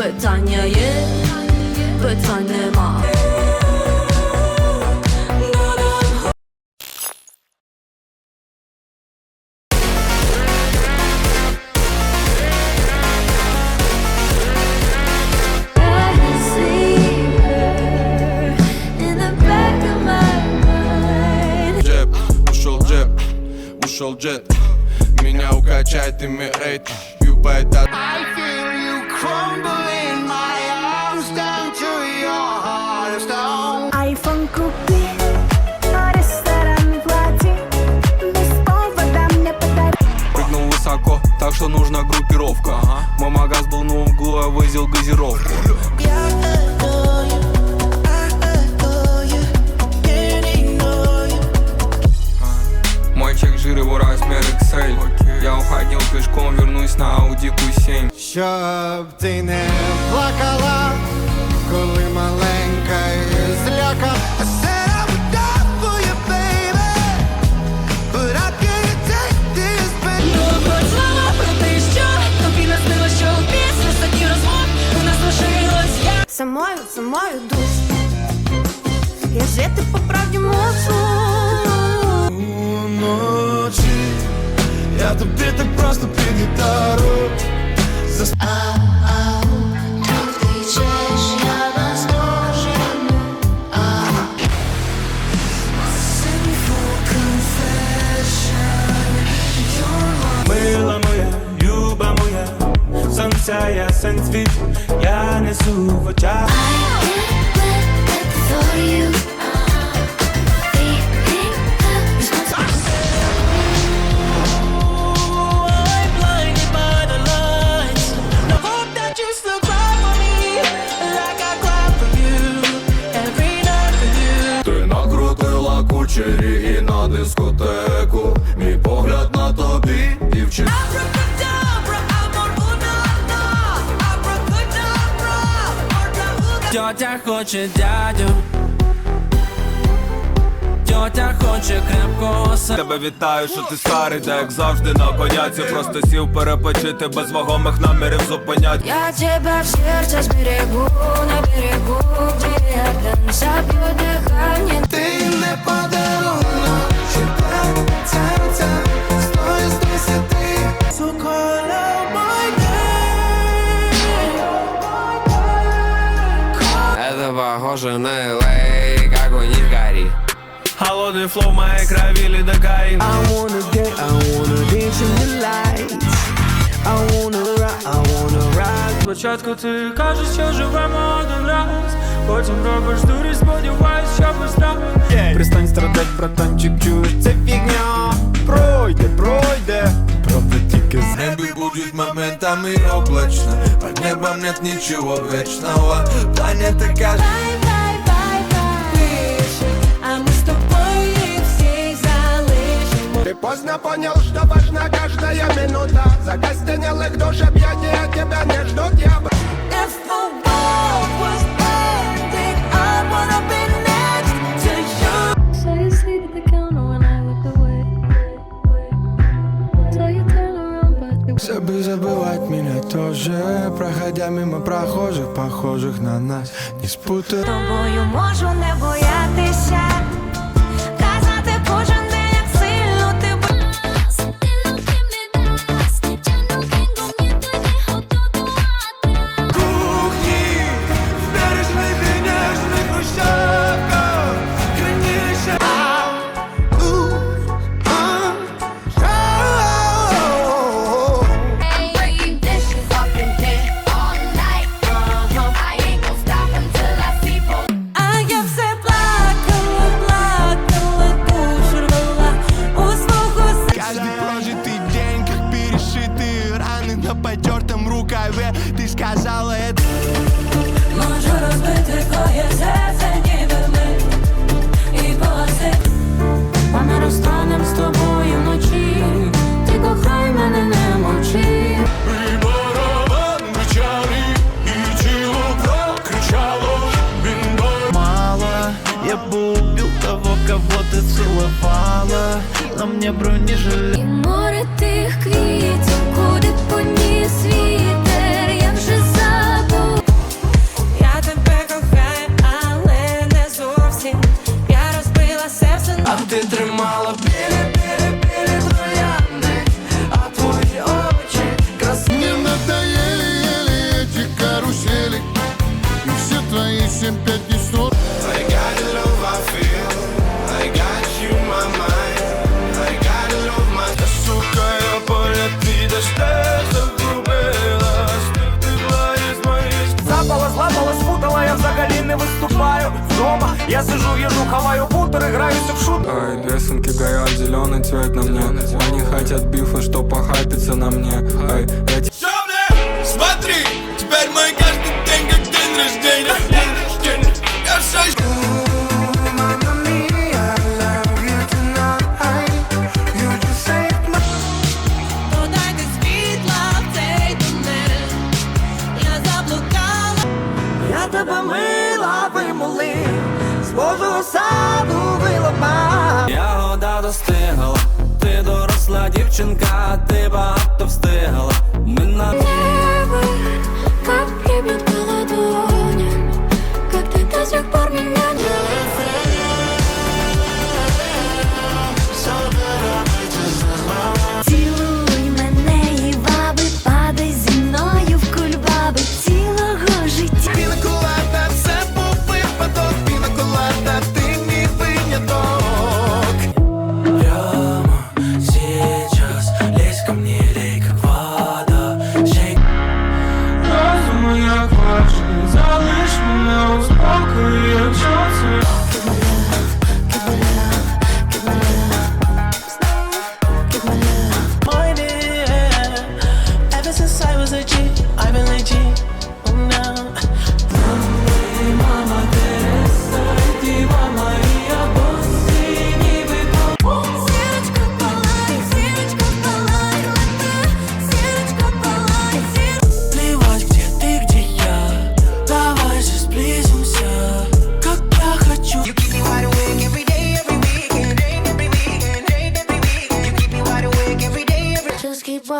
питання є, питань нема. Джеб, ушел джеб, ушел джет Меня укачает ими рейтинг Юбает от нужна группировка. Мой магаз был на углу, я возил газировку Мой чек жир его размер XL Я уходил пешком, вернусь на Audi Q7 Щоб ти не плакала, коли маленька і зляка. Самою, самою душу. Я жити по правді можу. Уночі Я тобі так просто під гітару Зас... Мила Życia jasen świt, ja I did what, what for you. Тетя хоче дядю. Тьотя хоче крепкого са. Тебе вітаю, що ти старий, та як завжди на коняці Просто сів перепочити без вагомих намірів зупинять Я тебе в серце зберегу, на берегу, де я забью флоу моей крови ледокаин. I wanna get, I wanna dance in the lights. I wanna rock, I wanna rock. Спочатку ти кажеш, що живемо один раз, потім робиш дурі, сподіваюсь, що без нас. Пристань страдать, братанчик, чуєш, це фігня. Пройде, пройде. Правда тільки з Небе будет моментами облачно Под небом нет ничего вечного Планета кажется А ми з тобою всіх залишимо. Ты поздно понял, что важна каждая минута Закостенелых душ объятия тебя не ждут я бы If the world was ending, I wanna be next to you. So you sleep at the counter when I look away. So you turn around, but you Чтобы забывать меня тоже Проходя мимо прохожих, похожих на нас Не спутай тобою можу не боятися. Ты сказала это Можу розбити твоє серце, ніби ми І полосити А ми розстанем з тобою вночі. Ти кохай мене, не мовчи. І барабан кричали, і тіло прокричало Він мало. Я бы убил того, кого ты целовала. На мне бронежилет. І море тих езжу, хаваю бутер, играюсь в шут. Ай, две сумки горят, зеленый цвет на мне. Они хотят бифа, что похапится на мне. Ай, эти дівчинка, ти багато встигла.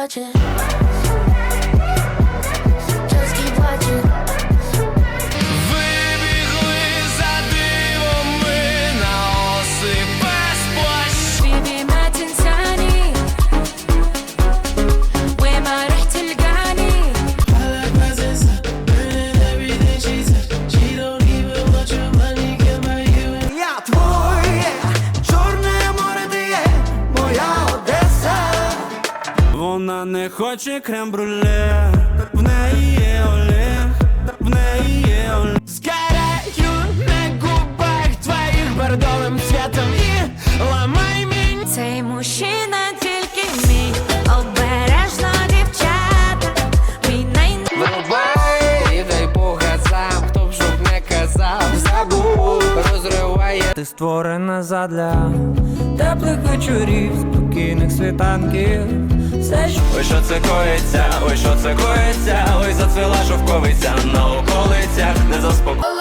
watching. наче крем-бруле В неї є Олег, в неї є Олег. Сгораю на губах твоїх бордовим цветом І ламай мені Цей мужчина тільки мій Обережно, дівчата. Мій най... Вирубай, і дай Бога сам Хто б жоб не казав. Забув, розриває Ти створена задля Теплих вечорів, спокійних світанків все. Ой, що це коїться, ой, що це коїться, ой, зацвела шовковиця на околицях не заспокоїться.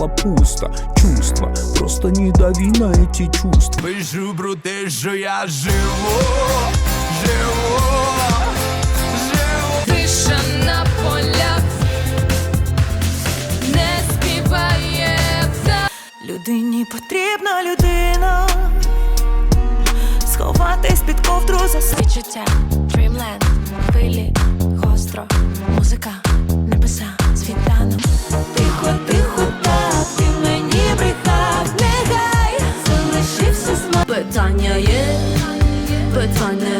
стало пусто Чувства, просто не дави на эти чувства. Пишу про те, що я живу, живу, на полях не співається. Людині потрібна людина. Сховатись під ковдру за відчуття Dreamland, хвилі, гостро, музика, небеса, світанок, тихо, тихо. Tanja je, to je fajne